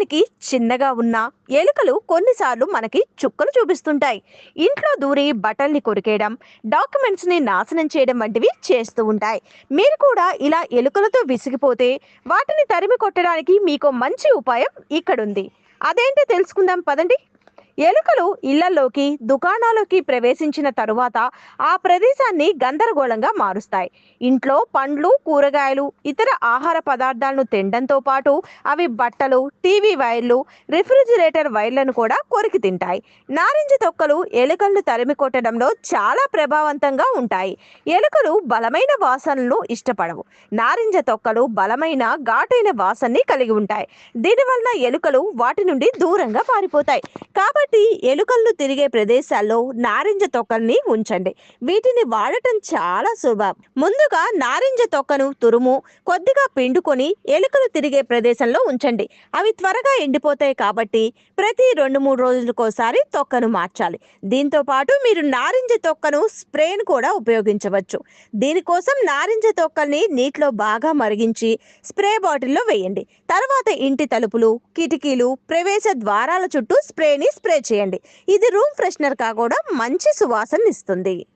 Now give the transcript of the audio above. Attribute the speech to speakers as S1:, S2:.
S1: చూడడానికి చిన్నగా ఉన్న ఎలుకలు కొన్నిసార్లు మనకి చుక్కలు చూపిస్తుంటాయి. ఇంట్లో దూరి బట్టల్ని కొరికేయడం డాక్యుమెంట్స్ని నాశనం చేయడం వంటివి చేస్తూ ఉంటాయి. మీరు కూడా ఇలా ఎలుకలతో విసిగిపోతే వాటిని తరిమి కొట్టడానికి మీకు మంచి ఉపాయం ఇక్కడుంది. అదేంటో తెలుసుకుందాం పదండి. ఎలుకలు ఇళ్ళలోకి దుకాణాలలోకి ప్రవేశించిన తరువాత ఆ ప్రదేశాన్ని గందరగోళంగా మారుస్తాయి. ఇంట్లో పండ్లు కూరగాయలు ఇతర ఆహార పదార్థాలను తినడంతో పాటు అవి బట్టలు టీవీ వైర్లు రిఫ్రిజిరేటర్ వైర్లను కూడా కొరికి తింటాయి. నారింజ తొక్కలు ఎలుకలను తరిమి కొట్టడంలో చాలా ప్రభావవంతంగా ఉంటాయి. ఎలుకలు బలమైన వాసనలను ఇష్టపడవు. నారింజ తొక్కలు బలమైన ఘాటైన వాసనని కలిగి ఉంటాయి. దీనివలన ఎలుకలు వాటి నుండి దూరంగా పారిపోతాయి. కాబట్టి ఎలుకలను తిరిగే ప్రదేశాల్లో నారింజ తొక్కల్ని ఉంచండి. వీటిని వాడటం చాలా సులభం. ముందుగా నారింజ తొక్కను తురుము కొద్దిగా పిండుకొని ఎలుకలు తిరిగే ప్రదేశంలో ఉంచండి. అవి త్వరగా ఎండిపోతాయి కాబట్టి ప్రతి రెండు మూడు రోజులకోసారి తొక్కను మార్చాలి. దీంతో పాటు మీరు నారింజ తొక్కను స్ప్రేను కూడా ఉపయోగించవచ్చు. దీనికోసం నారింజ తొక్కల్ని నీటిలో బాగా మరిగించి స్ప్రే బాటిల్లో వేయండి. తర్వాత ఇంటి తలుపులు కిటికీలు ప్రవేశ ద్వారాల చుట్టూ స్ప్రేని స్ప్రే చేయండి. ఇది రూమ్ ఫ్రెషనర్గా కూడా మంచి సువాసన ఇస్తుంది.